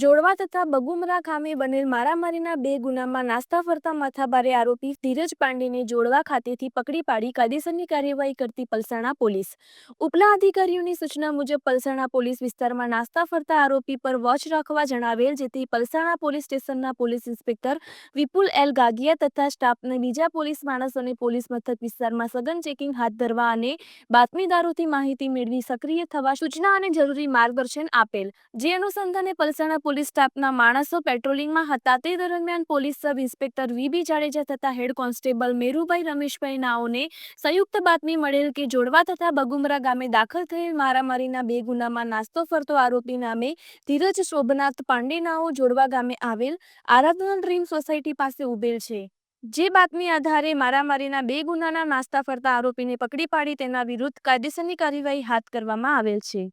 જોડવા તથા બગુમરા ખામે બનેલ મારામારીના બે ગુનામાં નાસ્તા ફરતા માથાભારે આરોપી ધીરજ પાંડેને જોડવા ખાતેથી પકડી પાડી કાયદેસરની કાર્યવાહી કરતી પલસાણા પોલીસ. ઉપલા અધિકારીઓની સૂચના મુજબ પલસાણા પોલીસ વિસ્તારમાં નાસ્તા ફરતા આરોપી પર વોચ રાખવા જણાવેલ જેથી પલસાણા પોલીસ સ્ટેશનના police inspector Vipul L Gagiya તથા સ્ટાફને બીજા પોલીસ માણસોને પોલીસ મથક વિસ્તારમાં સઘન ચેકિંગ હાથ ધરવા અને બાતમીદારોથી માહિતી મેળવી સક્રિય થવા સૂચના અને જરૂરી માર્ગદર્શન આપેલ. જે અનુસંધાને પલસાણા પોલીસ સ્ટાફના માણસો પેટ્રોલિંગમાં હતા. તે દરમિયાન police sub inspector V B Jadeja તથા હેડ કોન્સ્ટેબલ મેરુભાઈ રમેશભાઈ નાઓને સંયુક્ત બાતમી મળેલ કે જોડવા તથા બગુમરા ગામે દાખલ થયેલ મારામારીના બે ગુનામાં નાસ્તો ફરતો આરોપી નામે ધીરજ શોભનાથ પાંડેનાઓ જોડવા ગામે આવેલ આરાધના ડ્રીમ સોસાયટી પાસે ઉભેલ છે. જે બાતમી આધારે મારામારીના બે ગુનાના નાસ્તા ફરતા આરોપીને પકડી પાડી તેના વિરુદ્ધ કાયદેસરની કાર્યવાહી હાથ કરવામાં આવેલ છે.